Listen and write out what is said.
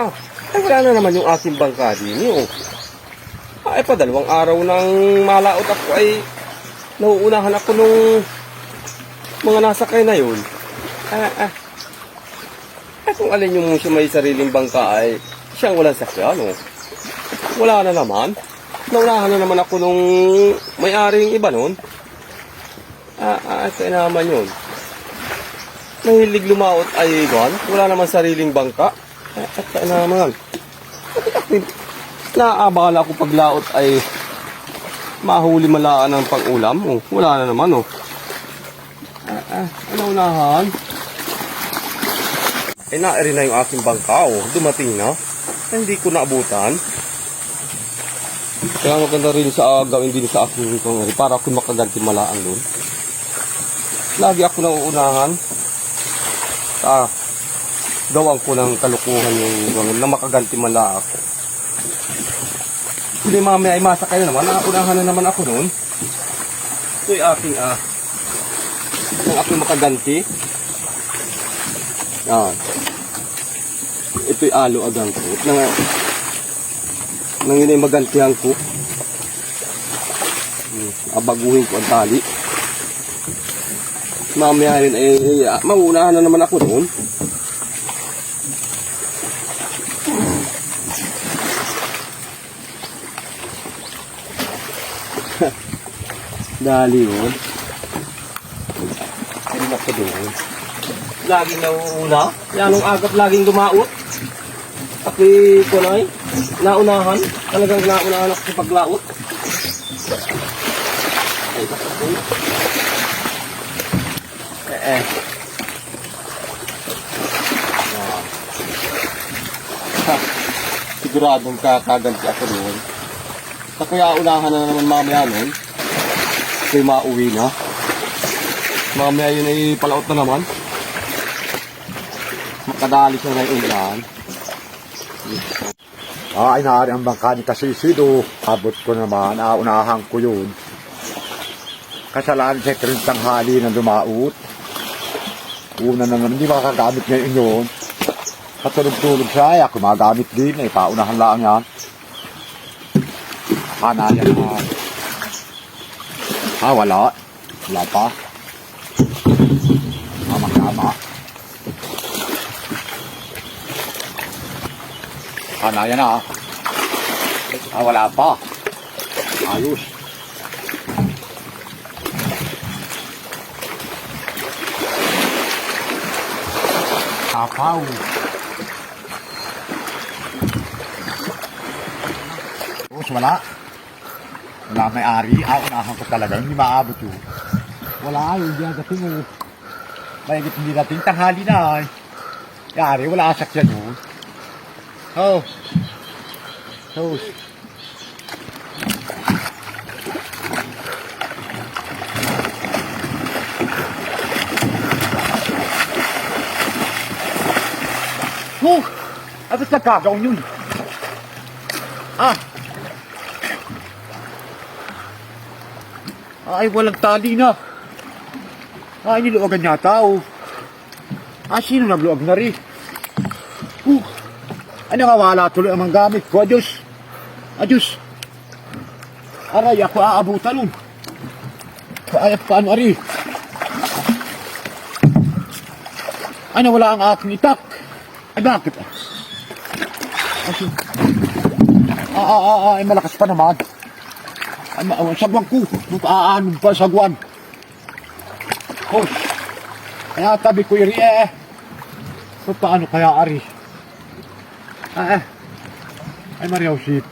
Ah, ay wala na naman yung aking bangka din oh. Ay pa dalawang araw nang malaot ako ay nauunahan ako nung mga nasakay na yun. Ah, ah. Ay kung alin yung siya may sariling bangka ay siyang walang sakyan oh. Wala na naman. Naunahan na naman ako nung may-aring iba nun. Ah, ah, kaya naman yun. Nahilig lumaot ay Ivan. Wala naman sariling bangka. At kaya naman. Naaabala ako pag laot ay mahuli malaan ng pang-ulam. Oh, wala na naman oh. Ah, ah, ano unahan? Eh, nairin na yung aking bangka oh. Dumating na. Hindi ko naabutan. Kaya maganda rin sa gawin din sa aking pangari para ako makaganti malaan doon. Lagi ako nauunahan. Ah, gawan ko ng kalukuhan yung yung- na makaganti mala ako. Hindi mamaya ay masakay na naman. Nauunahan na naman ako noon. Ito yung aking ah, yung aking makaganti. Yan. Ito yung alo agang ko. Nang, nang yun ay magantihan ko. Hmm, Abaguhin ko ang tali. Mamaya rin ay, ay mauunahan na naman ako doon. Dali yun. Ay ako doon. Laging nauuna. Yan ang agap laging dumaot. Ako'y kunay. Naunahan. Talagang naunahan ako sa paglaot. Eh, eh. Ah. Ha, Siguradong kakaganti ako doon. Sa kuya unahan na naman mamaya nun. Kaya mauwi na. Mamaya yun ay palaot na naman. Makadali siya na yung ulan. Ah, ay naari ang bangka ni Kasisido. Abot ko naman, naunahan ko yun. Kasalanan sa tuwing tanghali na dumaot. Una na naman, hindi makagamit ngayon yun. Katulog-tulog siya, ay ako magamit din. Eh, paunahan lang yan. Hana yan na. Ah, wala. Wala pa. Tama-tama. Hana yan ah. Ah, wala pa. Ayos. Apaw. Tapos wala. Wala may ari. Ah, unahan ko talaga. Hindi maabot yun. Wala yun. Hindi dating oh. Mahigit hindi dating tanghali na. eh. Yari, wala asak yan oh. Oh. Oh! Ano sa kagaw yun? Ah! Ay, walang tali na. Ay, niluwagan yata, oh. Ah, sino nagluwag na rin? Uh, ano nga wala tuloy ang mga gamit ko, Diyos. Adiyos. Aray, ako aabutan nun. Ay, paano, Ari? Ay, nawala ang aking itak. Ay, bakit? Ay, ah, ah, ah, ah, ay, malakas pa naman. Ay, ma- ah, sagwan ko. Aanong pa sagwan. Oh, kaya tabi ko iri eh. So, paano kaya, Ari? Ah, eh. Ay, Maria Josep.